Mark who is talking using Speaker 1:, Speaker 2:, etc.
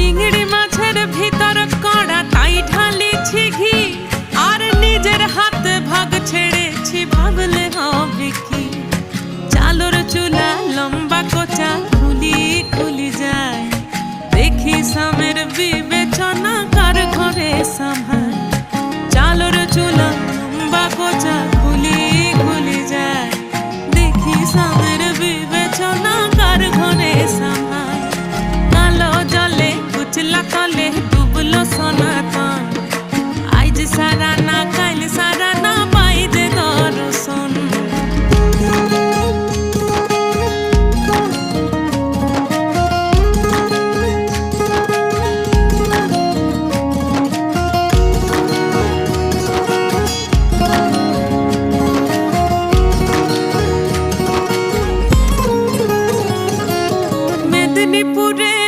Speaker 1: চিংড়ি মাছের ভিতর কড়া তাই ঢালিছি ঘি। আর নিজের হাতে ভাগ ছেড়েছি me pudrer.